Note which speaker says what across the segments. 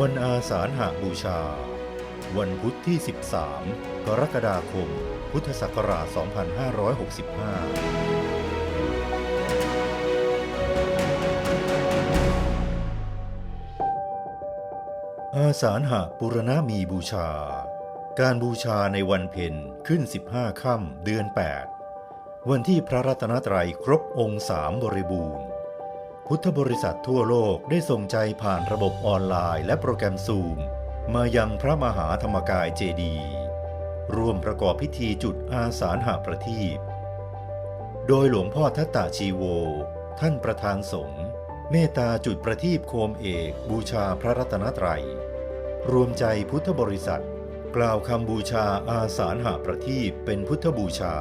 Speaker 1: วันอาสาฬหบูชา วันพุธที่ 13 กรกฎาคม พุทธศักราช 2565อาสาฬหปุรณมีบูชา การบูชาในวันเพ็ญขึ้น 15 ค่ำเดือน 8 วันที่พระรัตนตรัยครบองค์สามบริบูรณ์ พุทธบริษัททั่วโลกได้ส่งใจผ่านระบบออนไลน์และโปรแกรมซูม มายังพระมหาธรรมกายเจดี ร่วมประกอบพิธีจุดอาสาฬหประทีปโดยหลวงพ่อทัตตาชีโว ท่านประธานสงฆ์เมตตาจุดประทีปโคมเอกบูชาพระรัตนตรัย รวมใจพุทธบริษัท กล่าวคำบูชาอาสาฬหประทีปเป็นพุทธบูชา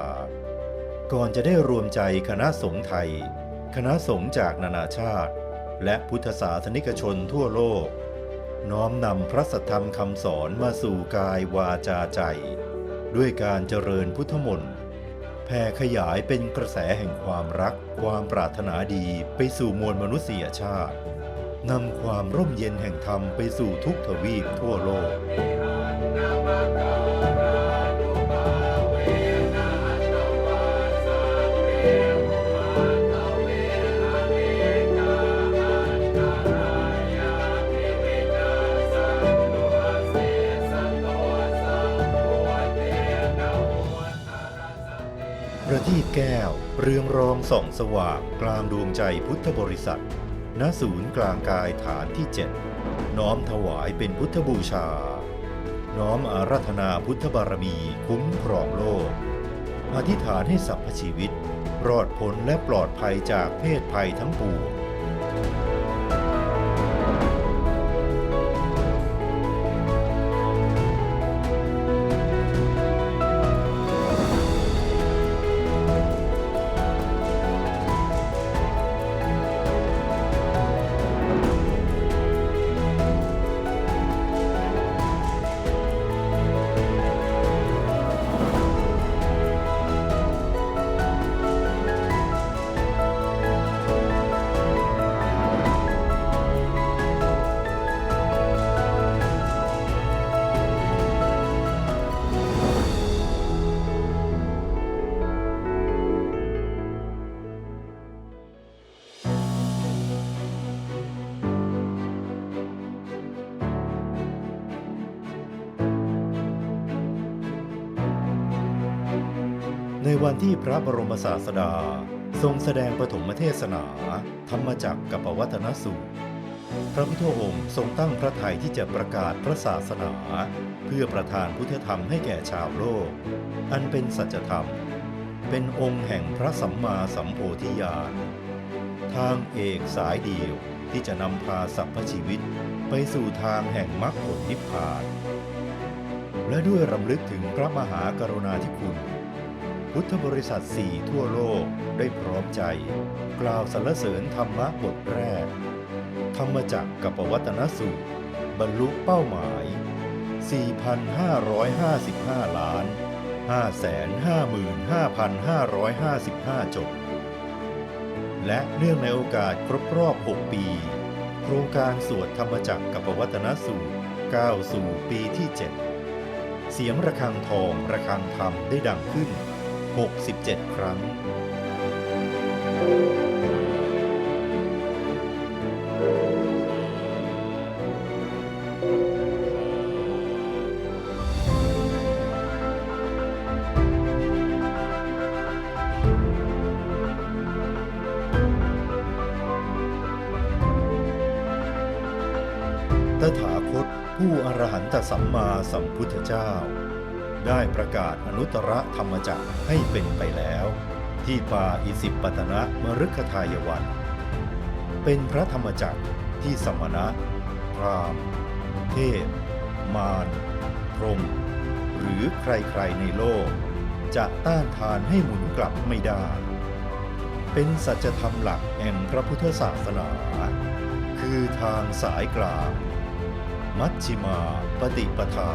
Speaker 1: ก่อนจะได้รวมใจคณะสงฆ์ไทย คณะสงฆ์จากนานาชาติ และพุทธศาสนิกชนทั่วโลก น้อมนำพระสัทธรรมคำสอนมาสู่กายวาจาใจ ด้วยการเจริญพุทธมนต์แผ่ขยายเป็นกระแสแห่งความรัก ความปรารถนาดีไปสู่มวลมนุษยชาตินำความร่มเย็นแห่งธรรมไปสู่ทุกทวีปทั่วโลก ประทีปแก้ว เรืองรองส่องสว่างกลางดวงใจพุทธบริษัท ณ ศูนย์กลางกายฐานที่ 7 น้อมถวายเป็นพุทธบูชา น้อมอาราธนาพุทธบารมีคุ้มครองโลก อธิษฐานให้สรรพชีวิต รอดพ้นและปลอดภัยจากเพศภัยทั้งปวง ในวันที่พระบรมศาสดา ทรงแสดงปฐมเทศนา ธรรมจักรกับปวัตนสูตร พระพุทธองค์ทรงตั้งพระทัยที่จะประกาศพระศาสนา เพื่อประทานพุทธธรรมให้แก่ชาวโลก อันเป็นสัจธรรม เป็นองค์แห่งพระสัมมาสัมโพธิญาณทางเอกสายเดียวที่จะนำพาสรรพชีวิต ไปสู่ทางแห่งมรรคผลนิพพาน และด้วยรำลึกถึงพระมหากรุณาธิคุณ พุทธบริษัทสี่ทั่วโลกได้พร้อมใจ กล่าวสรรเสริญธรรมะบทแรก ธรรมจักรกับปวัตนสูตร บรรลุเป้าหมาย 4,555 ล้าน 555,555 จบ และเนื่องในโอกาสครบรอบ 6 ปี โครงการสวดธรรมจักรกับปวัตนสูตรก้าวสู่ปีที่ 7 เสียงระฆังทองระฆังธรรมได้ดังขึ้น 67 ครั้ง ตถาคตผู้อรหันตสัมมาสัมพุทธเจ้า ได้ประกาศอนุตตรธรรมจักรให้เป็นไปแล้ว ที่ป่าอิสิปตนะมฤคทายวัน เป็นพระธรรมจักรที่สมณะ พราหมณ์ เทพ มารพรหมหรือใครๆในโลก จะต้านทานให้หมุนกลับไม่ได้ เป็นสัจธรรมหลักแห่งพระพุทธศาสนา คือทางสายกลาง มัชชิมาปฏิปทา